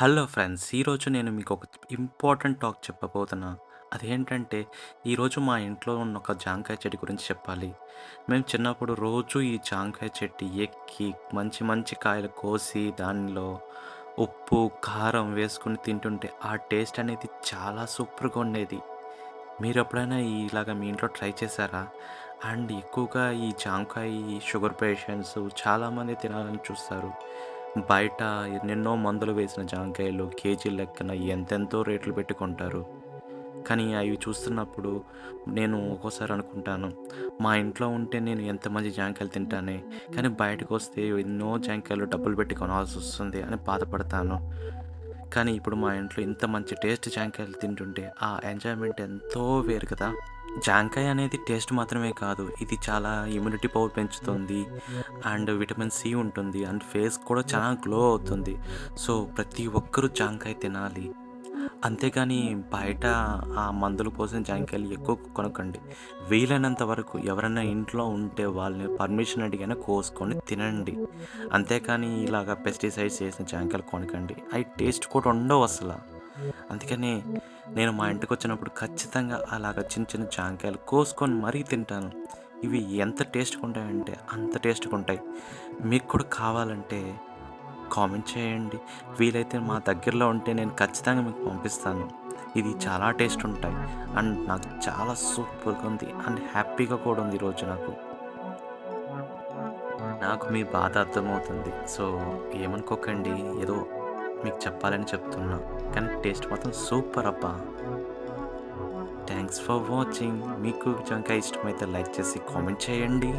Hello friends ఈరోజు నేను మీకు ఒక ఇంపార్టెంట్ టాక్ చెప్పబోతున్నా. అదేంటంటే ఈరోజు మా ఇంట్లో ఉన్న ఒక జాంకాయ చెట్టు గురించి చెప్పాలి. మేము చిన్నప్పుడు రోజు ఈ జాంకాయ చెట్టు ఎక్కి మంచి మంచి కాయలు కోసి దానిలో ఉప్పు కారం వేసుకుని తింటుంటే ఆ టేస్ట్ అనేది చాలా సూపర్గా ఉండేది. మీరు ఎప్పుడైనా ఇలాగ మీ ఇంట్లో ట్రై చేశారా? అండ్ ఎక్కువగా ఈ జాంకాయ షుగర్ పేషెంట్స్ చాలామంది తినాలని చూస్తారు. బయట ఎన్నెన్నో మందులు వేసిన జాంకాయలు కేజీ లెక్కన ఎంతెంతో రేట్లు పెట్టుకుంటారు. కానీ అవి చూస్తున్నప్పుడు నేను ఒక్కోసారి అనుకుంటాను మా ఇంట్లో ఉంటే నేను ఎంతమంది జాంకాయలు తింటానే కానీ బయటకు వస్తే ఎన్నో జాంకాయలు డబ్బులు పెట్టి కొనాల్సి వస్తుంది అని బాధపడతాను. కానీ ఇప్పుడు మా ఇంట్లో ఇంత మంచి టేస్ట్ జాంకాయలు తింటుంటే ఆ ఎంజాయ్మెంట్ ఎంతో వేరు కదా. జాంకాయ అనేది టేస్ట్ మాత్రమే కాదు ఇది చాలా ఇమ్యూనిటీ పవర్ పెంచుతుంది అండ్ విటమిన్ సి ఉంటుంది అండ్ ఫేస్ కూడా చాలా గ్లో అవుతుంది. సో ప్రతి ఒక్కరూ జాంకాయ తినాలి. అంతేగాని బయట ఆ మందులు పోసిన జాంకాయలు ఎక్కువ కొనకండి. వీలైనంత వరకు ఎవరైనా ఇంట్లో ఉంటే వాళ్ళని పర్మిషన్ అడిగినా కోసుకొని తినండి. అంతేకాని ఇలాగ పెస్టిసైడ్స్ చేసిన జాంకాయలు కొనకండి. అవి టేస్ట్ కూడా ఉండవు అసలు. అందుకని నేను మా ఇంటికి వచ్చినప్పుడు ఖచ్చితంగా అలాగ చిన్న చిన్న జాంకాయలు కోసుకొని మరీ తింటాను. ఇవి ఎంత టేస్ట్గా ఉంటాయంటే అంత టేస్ట్గా ఉంటాయి. మీకు కూడా కావాలంటే కామెంట్ చేయండి. వీలైతే మా దగ్గరలో ఉంటే నేను ఖచ్చితంగా మీకు పంపిస్తాను. ఇది చాలా టేస్ట్ ఉంటాయి. అండ్ నాకు చాలా సూపర్గా ఉంది. అండ్ హ్యాపీగా కూడా ఉంది ఈరోజు నాకు. నాకు మీ బాధ అర్థమవుతుంది. సో ఏమనుకోకండి. ఏదో మీకు చెప్పాలని చెప్తున్నా. కానీ టేస్ట్ మాత్రం సూపర్ అబ్బా. థ్యాంక్స్ ఫర్ వాచింగ్ మీకు నిజంగా ఇష్టమైతే లైక్ చేసి కామెంట్ చేయండి.